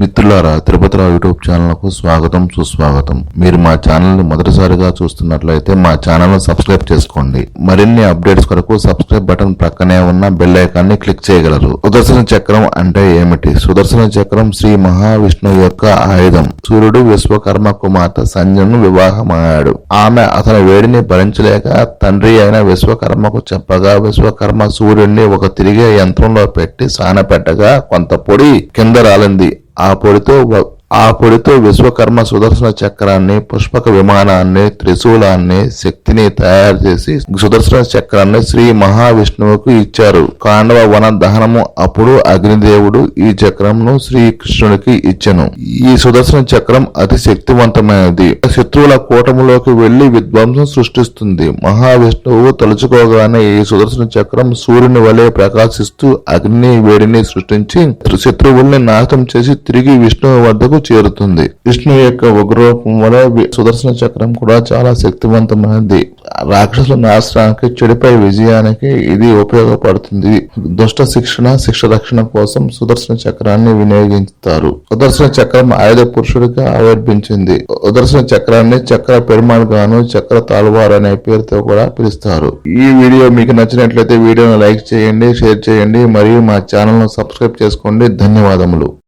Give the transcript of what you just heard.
మిత్రులారా తిరుపతిరావు యూట్యూబ్ ఛానల్కు స్వాగతం సుస్వాగతం. మీరు మా ఛానల్ని మొదటిసారిగా చూస్తున్నట్లయితే మా ఛానల్ను సబ్స్క్రైబ్ చేసుకోండి. మరిన్ని అప్డేట్స్ కొరకు సబ్స్క్రైబ్ బటన్ ప్రక్కనే ఉన్న బెల్ ఐకాన్ని క్లిక్ చేయగలరు. సుదర్శన చక్రం అంటే ఏమిటి? సుదర్శన చక్రం శ్రీ మహావిష్ణువు యొక్క ఆయుధం. సూర్యుడు విశ్వకర్మ కుమార్తె సంజను వివాహమయ్యాడు. ఆమె అతని వేడిని భరించలేక తండ్రి అయిన విశ్వకర్మకు చెప్పగా విశ్వకర్మ సూర్యుడిని ఒక తిరిగే యంత్రంలో పెట్టి సానపెట్టగా కొంత పొడి కింద రాలింది. ఆ పొడితో వ- ఆ పొడితో విశ్వకర్మ సుదర్శన చక్రాన్ని పుష్పక విమానాన్ని త్రిశూలాన్ని శక్తిని తయారు చేసి సుదర్శన చక్రాన్ని శ్రీ మహావిష్ణువుకు ఇచ్చారు. కాండవ వన దహనము అప్పుడు అగ్నిదేవుడు ఈ చక్రంను శ్రీకృష్ణుడికి ఇచ్చెను. ఈ సుదర్శన చక్రం అతి శక్తివంతమైనది. శత్రువుల కూటములోకి వెళ్ళి విధ్వంసం సృష్టిస్తుంది. మహావిష్ణువు తలుచుకోగానే ఈ సుదర్శన చక్రం సూర్యుని వలె ప్రకాశిస్తూ అగ్ని వేడిని సృష్టించి శత్రువుల్ని నాశనం చేసి తిరిగి విష్ణువు వద్దకు చేరుతుంది. విష్ణు యొక్క ఉగ్రరూపం వల్ల సుదర్శన చక్రం కూడా చాలా శక్తివంతమైనది. రాక్షసుల నాశనానికి చెడుపై విజయానికి ఇది ఉపయోగపడుతుంది. దుష్ట శిక్షణ శిక్ష రక్షణ కోసం సుదర్శన చక్రాన్ని వినియోగిస్తారు. సుదర్శన చక్రం ఆయుధ పురుషుడిగా ఆవిర్భించింది. సుదర్శన చక్రాన్ని చక్ర పెరుమాళ్ గాను చక్ర తాల్వార్ అనే పేరుతో కూడా పిలుస్తారు. ఈ వీడియో మీకు నచ్చినట్లయితే వీడియోను లైక్ చేయండి షేర్ చేయండి మరియు మా ఛానల్ను సబ్స్క్రైబ్ చేసుకోండి. ధన్యవాదములు.